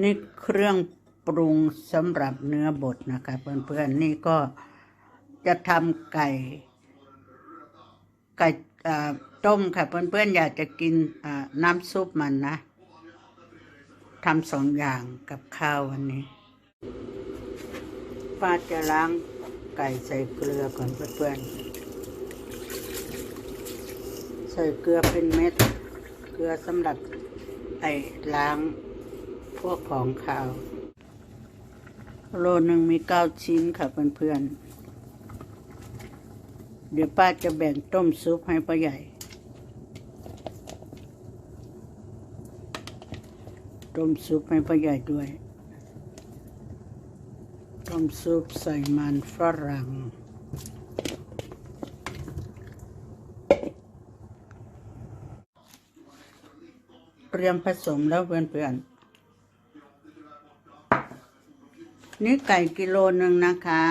นี่เครื่องปรุงสำหรับเนื้อบดนะคะเพื่อนๆนี่ก็จะทำไก่ไก่ต้มค่ะเพื่อนๆอยากจะกินน้ำซุปมันนะทำสองอย่างกับข้าววันนี้ป้าจะล้างไก่ใส่เกลือก่อนเพื่อนๆใส่เกลือเป็นเม็ด เกลือสำหรับไอ้ล้าง พวกของขาว โลนึงมีเก้าชิ้นค่ะเพื่อนๆ เดี๋ยวป้าจะแบ่งต้มซุปให้ป้าใหญ่ ต้มซุปให้ป้าใหญ่ด้วย ต้มซุปใส่มันฝรั่งเตรียมผสมแล้วเพื่อนๆ นี่ไก่กิโลหนึ่งนะคะ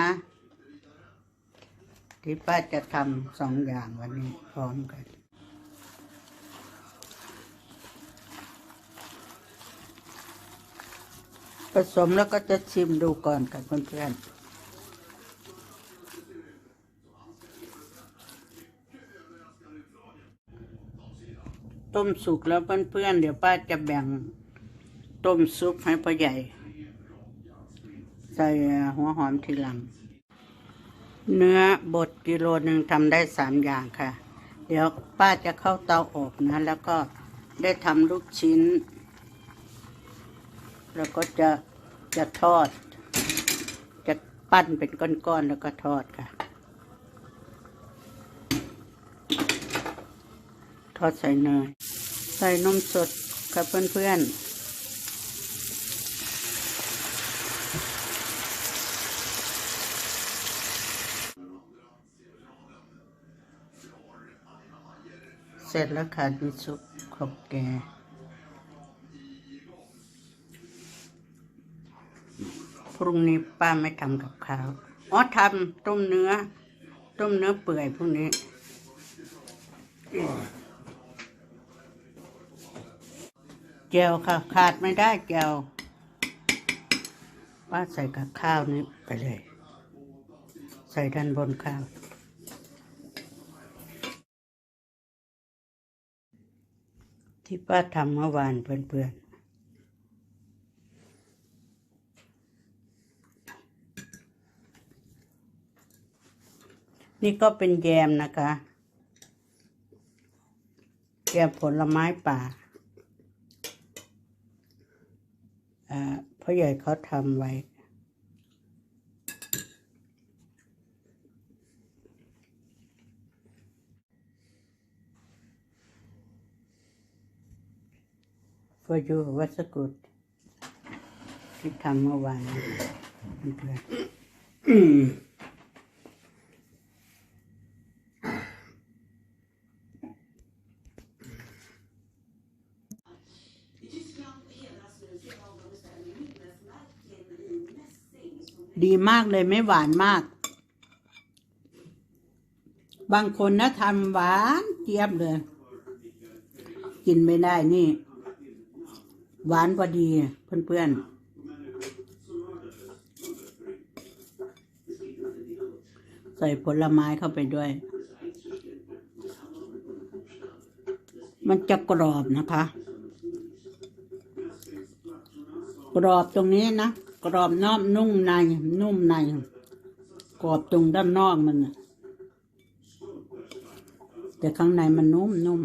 ที่ป้าจะทำสองอย่างวันนี้พร้อมกันผสมแล้วก็จะชิมดูก่อนกับเพื่อนๆต้มสุกแล้วเพื่อนๆเดี๋ยวป้าจะแบ่งต้มซุปให้พ่อใหญ่ ใส่หัวหอมทีหลัง เนื้อบดกิโลหนึ่งทำได้สามอย่างค่ะ เดี๋ยวป้าจะเข้าเตาอบนะ แล้วก็ได้ทำลูกชิ้น แล้วก็จะจะทอด จะปั้นเป็นก้อนๆแล้วก็ทอดค่ะ ทอดใส่เนย ใส่นมสดค่ะเพื่อนๆ เสร็จแล้วค่ะมีซุปขอบแกพรุ่งนี้ป้าไม่ทำกับข้าวอ๋อทำต้มเนื้อ ต้มเนื้อเปื่อยพรุ่งนี้แจวค่ะ ขาดไม่ได้แจวป้าใส่กับข้าวนี้ไปเลย ใส่ด้านบนข้าว ที่ป้าทำเมื่อวานเพื่อนๆ นี่ก็เป็นแยมนะคะ แยมผลไม้ป่าอ่าพ่อใหญ่เขาทำไว้ for you what's a good ที่ทำเมื่อวานเพื่อนดีมากเลยไม่หวานมาก บางคนนะทำหวานเจี๊ยบเลย กินไม่ได้นี่ หวานพอดีเพื่อนๆใส่ผลไม้เข้าไปด้วย มันจะกรอบนะคะ กรอบตรงนี้นะ กรอบนอกนุ่มใน นุ่มใน กรอบตรงด้านนอกมันแต่ข้างในมันนุ่มนุ่ม